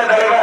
அந்த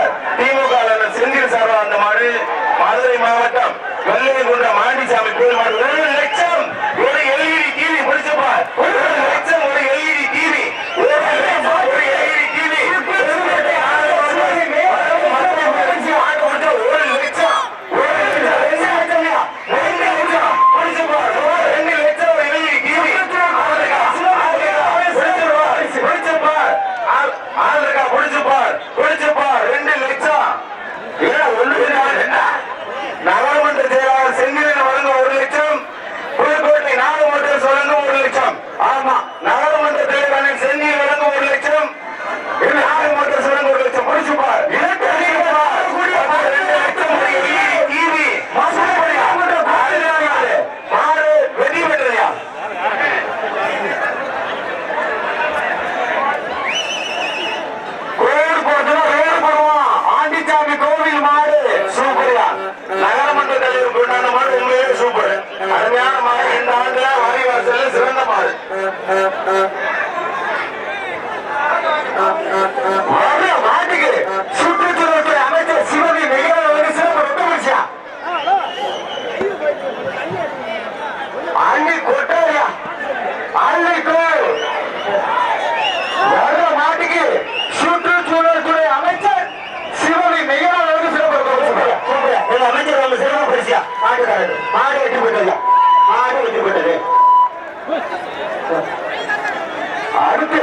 அருமையான மாடு ரெண்டு ஆண்டுல வாரி வாசல்ல சிறந்த மாடு. அள்ளி கொட்டாயா அள்ளிக்கோ வர்ற மாட்டுக்கு சுற்றுச்சூழல் துறை அமைச்சர் சிவனை மெய்யால் அவருக்கு சிறப்பு அமைச்சர் நம்ம சிறப்பு பரிசியா மாட்டுக்காரர் மாடு வெற்றி பெற்றதா மாடு வெற்றி பெற்றது அடுத்து